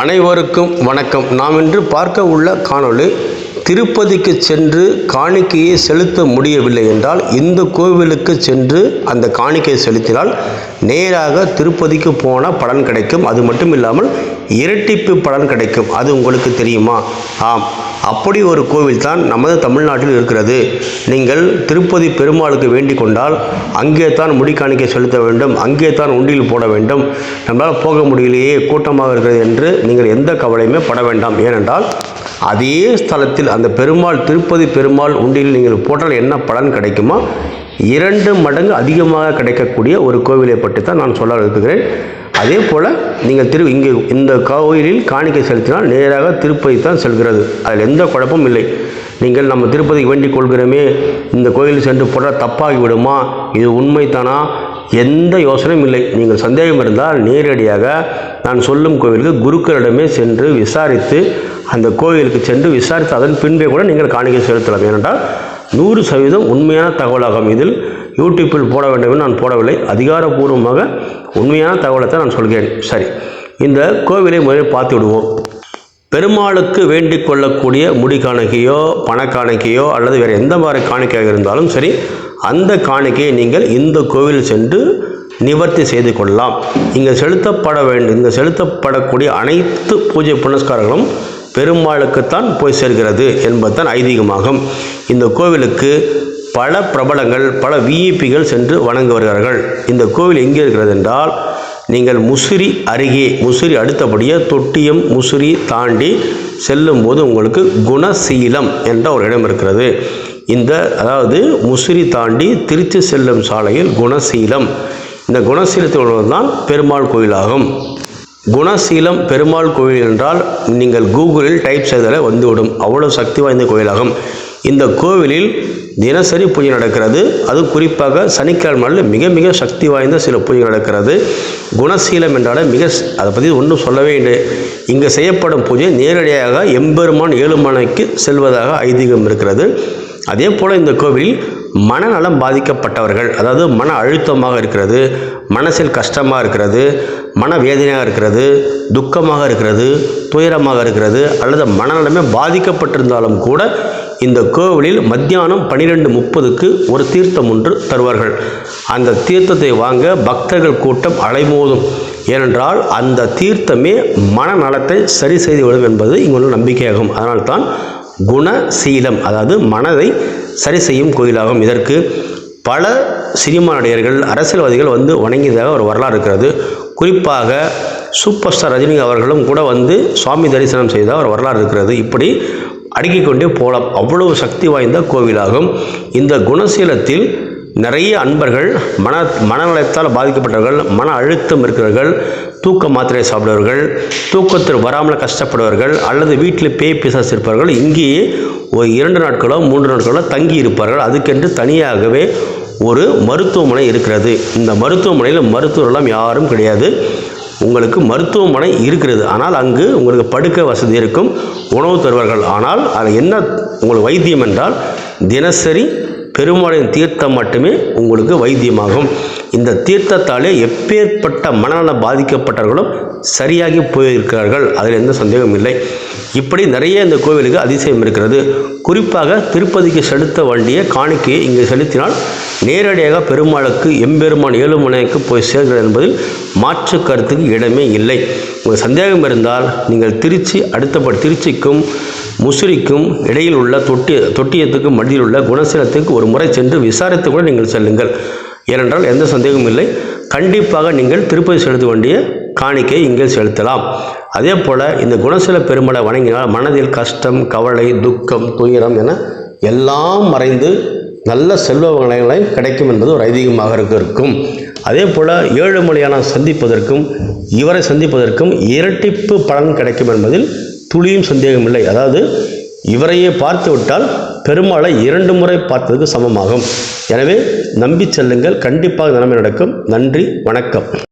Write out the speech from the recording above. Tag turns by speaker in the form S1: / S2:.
S1: அனைவருக்கும் வணக்கம். நாம் இன்று பார்க்க உள்ள காணொளி திருப்பதிக்கு சென்று காணிக்கையை செலுத்த முடியவில்லை என்றால் இந்த கோவிலுக்கு சென்று அந்த காணிக்கையை செலுத்தினால் நேராக திருப்பதிக்கு போன பலன் கிடைக்கும். அது மட்டும் இல்லாமல் இரட்டிப்பு பலன் கிடைக்கும். அது உங்களுக்கு தெரியுமா? ஆம். அப்படி ஒரு கோவில் தான் நமது தமிழ்நாட்டில் இருக்கிறது. நீங்கள் திருப்பதி பெருமாளுக்கு வேண்டிக் கொண்டால் அங்கே தான் முடிக்காணிக்கை செலுத்த வேண்டும். அங்கே தான் உண்டியில் போட வேண்டும். நம்மளால் போக முடியலையே கூட்டமாக இருக்கிறது என்று நீங்கள் எந்த கவலையுமே பட வேண்டாம். ஏனென்றால் அதே ஸ்தலத்தில் அந்த பெருமாள் திருப்பதி பெருமாள் உண்டியில் நீங்கள் போட்டால் என்ன பலன் கிடைக்குமோ இரண்டு மடங்கு அதிகமாக கிடைக்கக்கூடிய ஒரு கோவிலை பற்றி தான் நான் சொல்ல இருக்கிறேன் அதே போல் நீங்கள் திரு இங்கே இந்த கோயிலில் காணிக்கை செலுத்தினால் நேராக திருப்பதி தான் செல்கிறது. அதில் எந்த குழப்பமும் இல்லை. நீங்கள் நம்ம திருப்பதிக்கு வேண்டிக் கொள்கிறோமே இந்த கோயில் சென்று போட்டால் தப்பாகி விடுமா? இது உண்மைத்தானா எந்த யோசனையும் இல்லை. நீங்கள் சந்தேகம் இருந்தால் நேரடியாக நான் சொல்லும் கோவிலுக்கு குருக்களிடமே சென்று விசாரித்து அந்த கோயிலுக்கு சென்று விசாரித்து அதன் பின்பே கூட நீங்கள் காணிக்கை செலுத்தலாம். ஏனென்றால் நூறு சதவீதம் உண்மையான தகவலாகும். இதில் யூடியூப்பில் போட வேண்டும் என்று நான் போடவில்லை. அதிகாரப்பூர்வமாக உண்மையான தகவலை தான் நான் சொல்கிறேன். சரி. இந்த கோவிலை முதலில் பார்த்து விடுவோம். பெருமாளுக்கு வேண்டிக் கொள்ளக்கூடிய முடி காணிக்கையோ பணக்காணிக்கையோ அல்லது வேறு எந்த மாதிரி காணிக்கையாக இருந்தாலும் சரி அந்த காணிக்கையை நீங்கள் இந்த கோவில் சென்று நிவர்த்தி செய்து கொள்ளலாம். இங்கே செலுத்தப்பட வேண்டும் இங்கே செலுத்தப்படக்கூடிய அனைத்து பூஜை புனஸ்காரங்களும் பெருமாளுக்குத்தான் போய் சேர்கிறது என்பதுதான் ஐதீகமாகும். இந்த கோவிலுக்கு பல பிரபலங்கள் பல விஐபிகள் சென்று வணங்க வருகிறார்கள். இந்த கோவில் எங்கே இருக்கிறது என்றால் நீங்கள் முசிறி அருகே முசிறி அடுத்தபடியே தொட்டியம் முசிறி தாண்டி செல்லும்போது உங்களுக்கு குணசீலம் என்ற ஒரு இடம் இருக்கிறது. இந்த அதாவது முசிறி தாண்டி திருச்சி செல்லும் சாலையில் குணசீலம். இந்த குணசீலத்தில் தான் பெருமாள் கோயிலாகும். குணசீலம் பெருமாள் கோயில் என்றால் நீங்கள் கூகுளில் டைப் செய்தாலே வந்துவிடும். அவ்வளோ சக்தி வாய்ந்த கோயிலாகும். இந்த கோவிலில் தினசரி பூஜை நடக்கிறது. அது குறிப்பாக சனிக்கிழமை மிக மிக சக்தி வாய்ந்த சில பூஜை நடக்கிறது. குணசீலம் என்றாலே மிக அதை பற்றி ஒன்றும் சொல்லவே இல்லை. இங்கே செய்யப்படும் பூஜை நேரடியாக எம்பெருமான் ஏழுமலைக்கு செல்வதாக ஐதீகம் இருக்கிறது. அதே போல் இந்த கோவிலில் மனநலம் பாதிக்கப்பட்டவர்கள் அதாவது மன அழுத்தமாக இருக்கிறது மனசில் கஷ்டமாக இருக்கிறது மன வேதனையாக இருக்கிறது துக்கமாக இருக்கிறது துயரமாக இருக்கிறது அல்லது மனநலமே பாதிக்கப்பட்டிருந்தாலும் கூட இந்த கோவிலில் மத்தியானம் பன்னிரெண்டு முப்பதுக்கு ஒரு தீர்த்தம் ஒன்று தருவார்கள். அந்த தீர்த்தத்தை வாங்க பக்தர்கள் கூட்டம் அலைமோதும். ஏனென்றால் அந்த தீர்த்தமே மனநலத்தை சரி செய்துவிடும் என்பது இங்குள்ள நம்பிக்கையாகும். அதனால்தான் குணசீலம் அதாவது மனதை சரி செய்யும் கோயிலாகும். இதற்கு பல சினிமா நடிகர்கள் அரசியல்வாதிகள் வந்து வணங்கியதாக ஒரு வரலாறு இருக்கிறது. குறிப்பாக சூப்பர் ஸ்டார் ரஜினி அவர்களும் கூட வந்து சுவாமி தரிசனம் செய்த ஒரு வரலாறு இருக்கிறது. இப்படி அடுக்கிக் கொண்டே போகலாம் அவ்வளவு சக்தி வாய்ந்த கோவிலாகும். இந்த குணசீலத்தில் நிறைய அன்பர்கள் மன மனநலத்தால் பாதிக்கப்பட்டவர்கள் மன அழுத்தம் இருக்கிறவர்கள் தூக்க மாத்திரை சாப்பிடுவர்கள் தூக்கத்தில் வராமல் கஷ்டப்படுவார்கள் அல்லது வீட்டில் பேய் பிசாசு இருப்பவர்கள் இங்கேயே ஒரு இரண்டு நாட்களோ மூன்று நாட்களோ தங்கி இருப்பார்கள். அதுக்கென்று தனியாகவே ஒரு மருத்துவமனை இருக்கிறது. இந்த மருத்துவமனையில் மருத்துவரெல்லாம் யாரும் கிடையாது. உங்களுக்கு மருத்துவமனை இருக்கிறது. ஆனால் அங்கு உங்களுக்கு படுக்க வசதி இருக்கும். உணவு தருவார்கள். ஆனால் அது என்ன உங்களுக்கு வைத்தியம் என்றால் தினசரி பெருமாளின் தீர்த்தம் மட்டுமே உங்களுக்கு வைத்தியமாகும். இந்த தீர்த்தத்தாலே எப்பேற்பட்ட மனநலம் பாதிக்கப்பட்டவர்களும் சரியாகி போயிருக்கிறார்கள். அதில் எந்த சந்தேகமும் இல்லை. இப்படி நிறைய இந்த கோவிலுக்கு அதிசயம் இருக்கிறது. குறிப்பாக திருப்பதிக்கு செலுத்த வேண்டிய காணிக்கையை இங்கே செலுத்தினால் நேரடியாக பெருமாளுக்கு எம்பெருமான் ஏழுமலைக்கு போய் சேர்கிறது என்பதில் மாற்று கருத்துக்கு இடமே இல்லை. உங்கள் சந்தேகம் இருந்தால் நீங்கள் திருச்சி அடுத்தபடி திருச்சிக்கும் முசிறிக்கும் இடையில் உள்ள தொட்டி தொட்டியத்துக்கும் மடியில் உள்ள குணசீலத்துக்கு ஒரு முறை சென்று விசாரித்து கூட நீங்கள் செல்லுங்கள். ஏனென்றால் எந்த சந்தேகமும் இல்லை. கண்டிப்பாக நீங்கள் திருப்பதி செலுத்த வேண்டிய காணிக்கை இங்கே செலுத்தலாம். அதே போல் இந்த குணசீல பெருமளை வணங்கினால் மனதில் கஷ்டம் கவலை துக்கம் துயரம் என எல்லாம் மறைந்து நல்ல செல்வ வளங்களை கிடைக்கும் என்பது ஒரு ஐதீகமாக இருக்கும். அதே போல் ஏழுமலையான சந்திப்பதற்கும் இவரை சந்திப்பதற்கும் இரட்டிப்பு பலன் கிடைக்கும் என்பதில் துளியும் சந்தேகமில்லை அதாவது இவரையே பார்த்து விட்டால் பெருமாளை இரண்டு முறை பார்த்ததுக்கு சமமாகும். எனவே நம்பி செல்லுங்கள். கண்டிப்பாக நிலைமை நடக்கும். நன்றி வணக்கம்.